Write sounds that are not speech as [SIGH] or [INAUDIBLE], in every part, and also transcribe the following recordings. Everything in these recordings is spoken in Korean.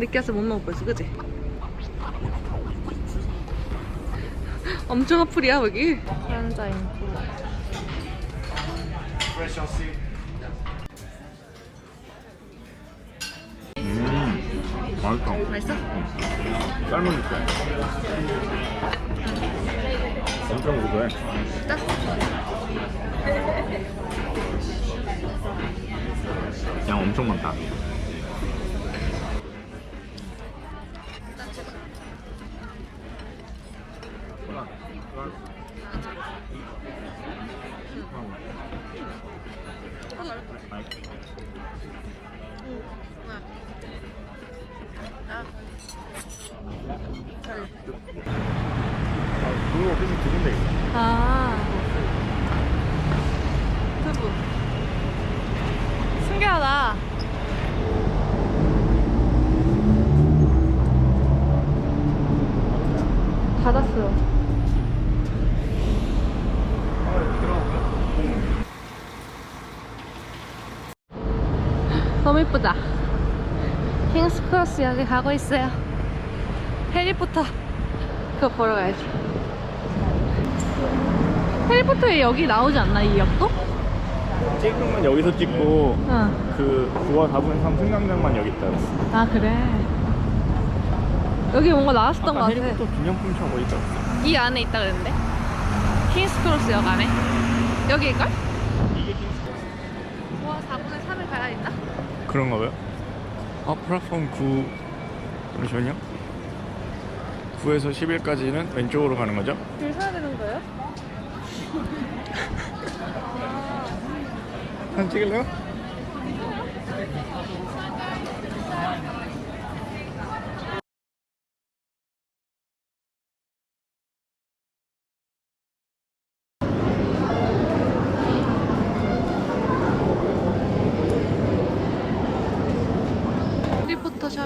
늦게 와서 못 먹을 거지, 그지? 엄청 어플이야, 여기. 한자 인프. 음, 맛있다. 맛있어? 삶은 육회. 엄청 고소해. 진짜? 양 엄청 많다. 그거 오피스 두 군데 있어. 아. 두부. 신기하다. 닫았어요. 너무 이쁘다. 킹스크로스 여기 가고 있어요. 해리포터 그거 보러 가야지. 해리포터에 여기 나오지 않나 이 역도? 건 여기서 찍고 응. 그 9화 4분의 3 승강장만 여기 있다 그랬어. 아 그래. 여기 뭔가 나왔었던 것 아까 같아. 해리포터 기념품 샵 어디 있다 그랬어. 이 안에 있다 그랬는데. 킹스크로스 역 안에. 여기일걸? 이게 킹스크로스. 와 4분의 3을 가야 했나? 그런가 봐요? 아 플랫폼 9 잠시만요 9에서 10일까지는 왼쪽으로 가는 거죠? 줄 서야 되는 거예요? 사진 찍을래요?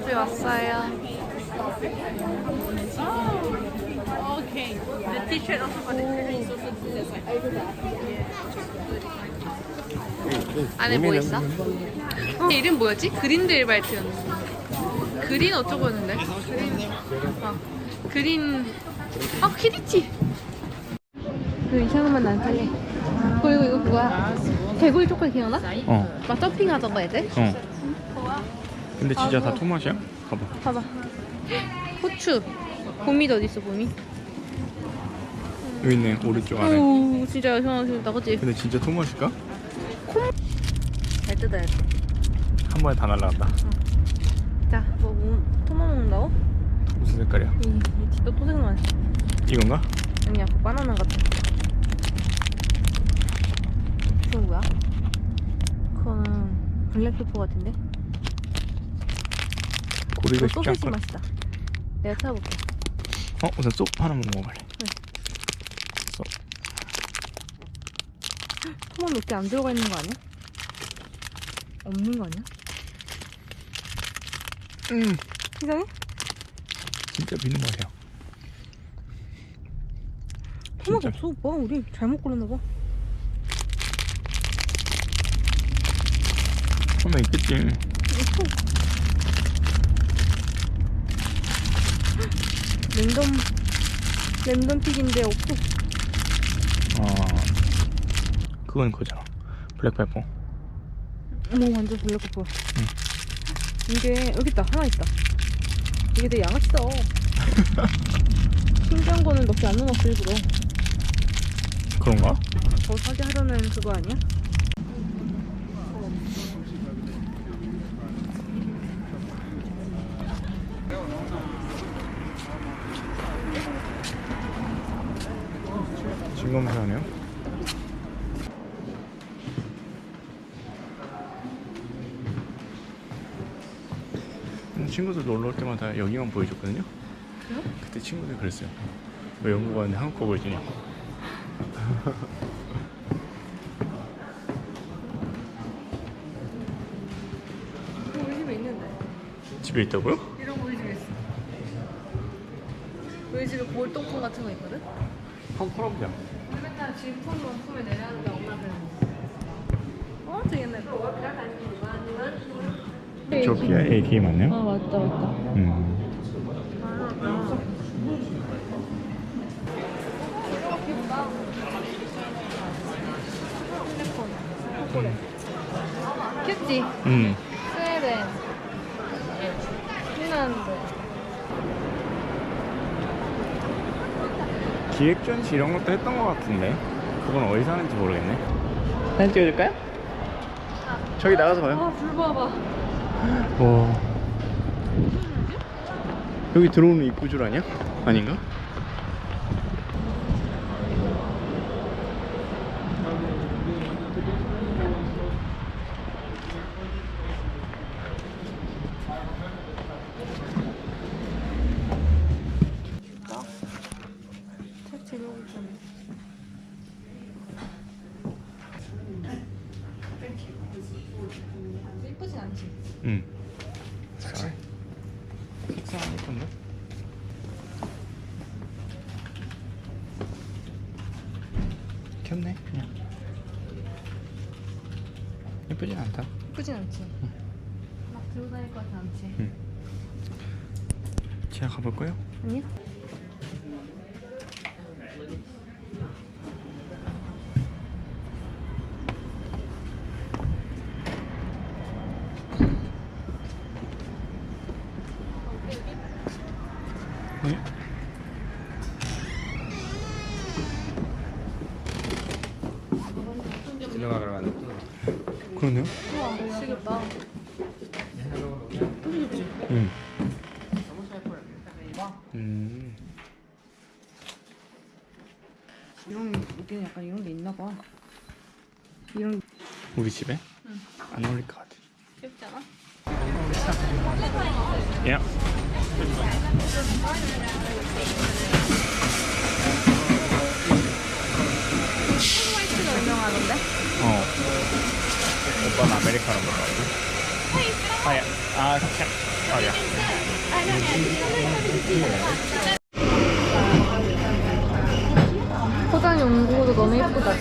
샵에 왔어요. 안에 뭐 있어? 어, 이름 뭐였지? 그린데일 발트였는데. 그린 어쩌고였는데? 그린. 어. 그린. 어, 키리치. 그 이상한 맛난 살래. 그리고 이거 그거야. 개구리 초콜릿 기억나? 어. 막 서핑하던 거 애들? 어. 근데 진짜 다 토맛이야? 봐봐. 봐봐. 후추. 봄이 어디 있어, 봄이? 여기 있네 오른쪽 안에. 아유, 진짜 시원하다, 그치? 근데 진짜 토맛일까? 잘 뜯어야 돼. 한 번에 다 날라간다. 자, 뭐, 뭐 토마 먹는다고? 무슨 색깔이야? 이, 이 뒷도 토색만. 이건가? 아니야, 그 바나나 같아. 그건 뭐야? 그거는 블랙페퍼 같은데? 고리가 이거 쉽지 소시지 않고. 맛이다. 내가 찾아볼게. 어 우선 쏙 하나만 먹어볼래. 쏙. 토마 몇개 안 들어가 있는 거 아니야? 없는 거 아니야? 음. 이상해? 진짜 비는 맛이야. 진짜. 없어, 오빠. 우리 잘못 고르나 봐. 하나 있겠지. 없어. 랜덤, 랜덤 픽인데 없어. 아 그건 그거잖아. 블랙페퍼. 어머 완전 블랙코프 이게 여기 있다 하나 있다 이게 되게 양아치다 [LAUGHS] 신기한 거는 몇개안 넣어놨어 일부러 그런가? 더 사게 하려는 그거 아니야? 진검사네요. 음, 친구들 놀러 올 때마다 여기만 보여줬거든요. 그래요? 그때 친구들 그랬어요. 왜 영국 왔는데 한국 거 보여주냐고. 우리 집에 있는데 집에 있다고요? 이런 거 우리 집에 있어 우리 집에 골동품 같은 거 있거든? 맨날 진품만 품에 내려는데 엄마들 어? 되게 옛날 거저 피아 AK 맞네요? 아 맞다 맞다. 음. 귀엽지? 음. 기획전시 이런 것도 했던 것 같은데 그건 어디서 하는지 모르겠네 사진 찍어줄까요? 저기 나가서 봐요 아불 봐봐. 와 여기 들어오는 입구줄 아니야? 아닌가? 책 제목이 좀. 예쁘진 않지? 응 색상 색상 예쁜데? 귀엽네 그냥 예쁘진 않다 예쁘진 않지? 막 들고 다닐 것 같지 않지? 응. 제가 가볼까요? 아니야? 네? 그러네요 우와 멋지겠다 응. 음. 이런 여기는 약간 이런 게 있나 봐 이런 우리 집에? 응. 안 어울릴 것 같아. 화이트가 유명하던데? 어. 오빠는 아메리카노 먹어가지고. 하야. 아, 삭 아, 야. 포장 연구도 너무 예쁘다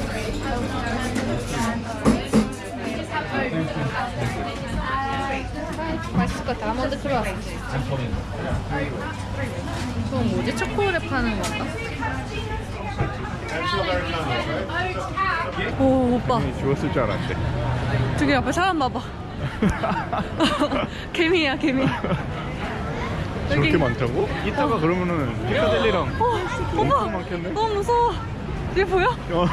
맛있을 것 같아 아몬드 크루아상 저건 뭐지? 초코를 파는 건가? 오 오빠 죽었을 줄 알았는데. 저기 앞에 사람 봐봐 [LAUGHS] 개미야 개미 저렇게 여기. 많다고? 이따가 그러면은 피카델리랑 어, 엄청 많겠네? 너무 무서워 얘 보여? 어.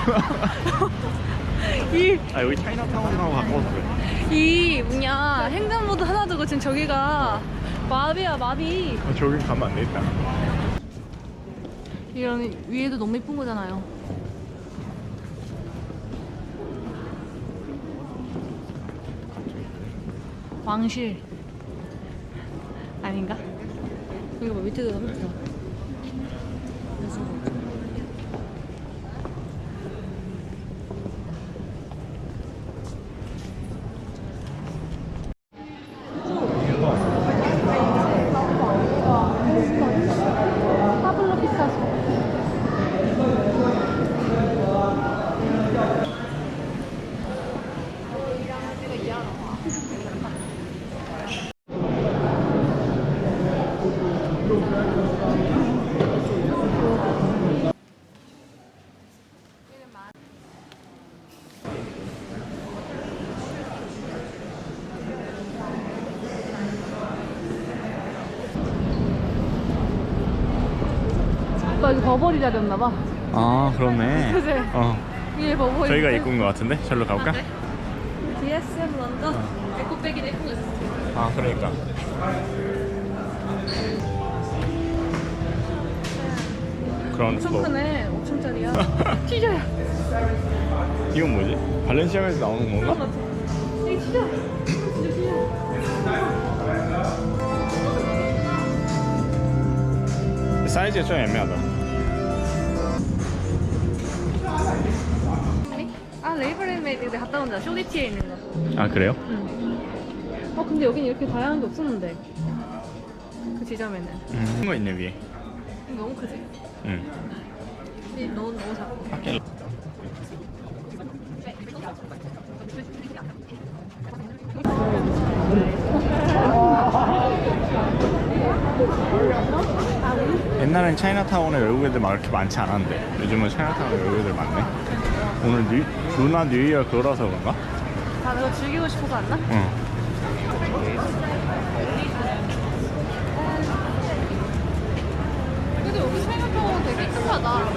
이 아, 여기 차이나타운하고 가까웠어요. 이 뭐냐 횡단보도 하나 두고 지금 저기가 마비야 마비 아, 저긴 가면 안 되겠다. 이런 위에도 너무 예쁜 거잖아요 왕실 아닌가? 이거 뭐 밑에도 예 버버리 자리였나봐 아, 그렇네. 그지? 어. 위에 버버리 저희가 있고. 입고 온것 같은데? 절로 가볼까? 아, 그래? DSM 런던 어. 에코백이 예쁜 거 있어 아, 그러니까. 그런 엄청 거. 크네 5천짜리야 [LAUGHS] 티저야 이건 뭐지? 발렌시아가에서 나오는 건가? 티저 진짜 티저 사이즈가 좀 애매하다. 레이블 메이드 내 갔다 온다 쇼디티에 있는 거 아, 그래요? 응. 어 근데 여긴 이렇게 다양한 게 없었는데 그 지점에는 음. 큰거 있네, 위에. 너무 크지? 응. 근데 너무 너무 작고 밖에 옛날엔 차이나타운에 외국 애들 막 이렇게 많지 않았는데 요즘은 차이나타운에 외국 애들 많네 오늘 뉴, 루나 뉴이어 그거라서 그런가? 다 그거 즐기고 싶어서 왔나? 응 근데 여기 생각하고 되게 깨끗하다.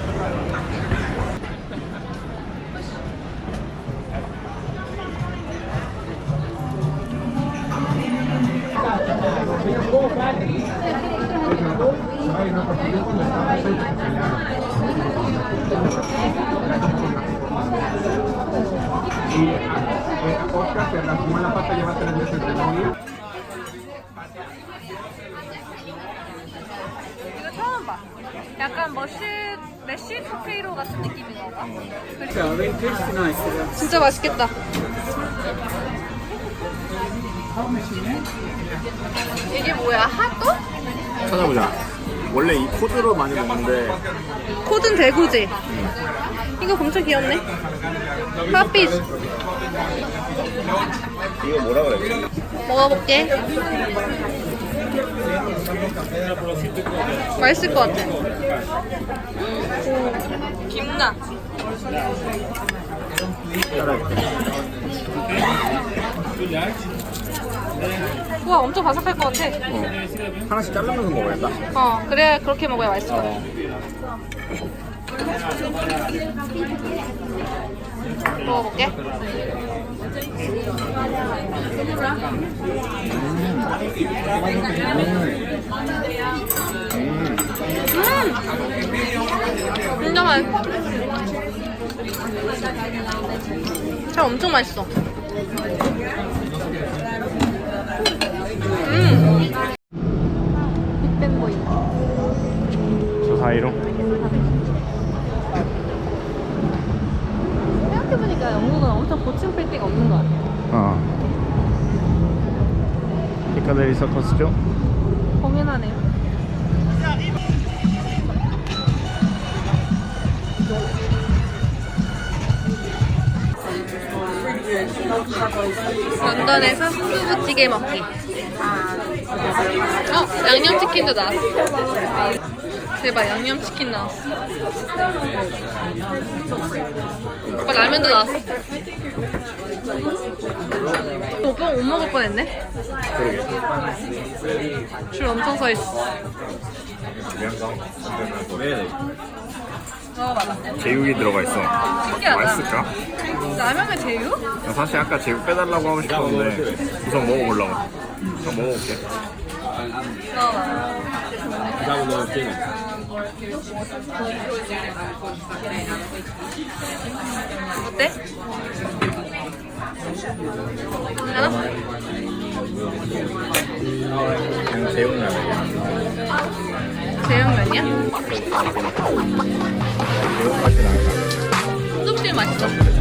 Oscar, te rasumas la pasta, llévate la leche de memoria. 이거 처음 봐. 약간 머시 메시 포테이로 같은 느낌인가 봐. 진짜 맛있겠다. 이게 뭐야? 핫도? 찾아보자 원래 이 코드로 많이 먹는데 코든 대구지. 이거 엄청 귀엽네. 핫빛 이거 뭐라 그래? 먹어볼게. 맛있을 것 같아. 오, 김나. 우와, 엄청 바삭할 것 같아. 하나씩 자르면서 먹어야겠다 어, 그래 그렇게 먹어야 맛있을 것 같아. 먹어볼게. 음, 진짜 맛있어. 살 엄청 맛있어. 음. 빅뱅보이. 저 사이로 생각해보니까 영국은 엄청 고층 빌딩 없는 것 같아. 어 피카데리 서커스죠? 공연하네요. 런던에서 순두부찌개 먹기. 어, 양념치킨도 나왔어. 대박, 양념치킨 나왔어. 오빠 라면도 나왔어. 오빠 못 먹을 뻔했네. 줄 엄청 서 있어. 제육이 들어가 있어 신기하다. 맛있을까? 라면에 제육? 나 사실 아까 제육 빼달라고 하고 싶었는데 우선 먹어보려고 좀 먹어볼게. 어때? 그냥 제육라면이야? 제육면이야? 제육 맛이 나니까 순두부찌개 맛있어.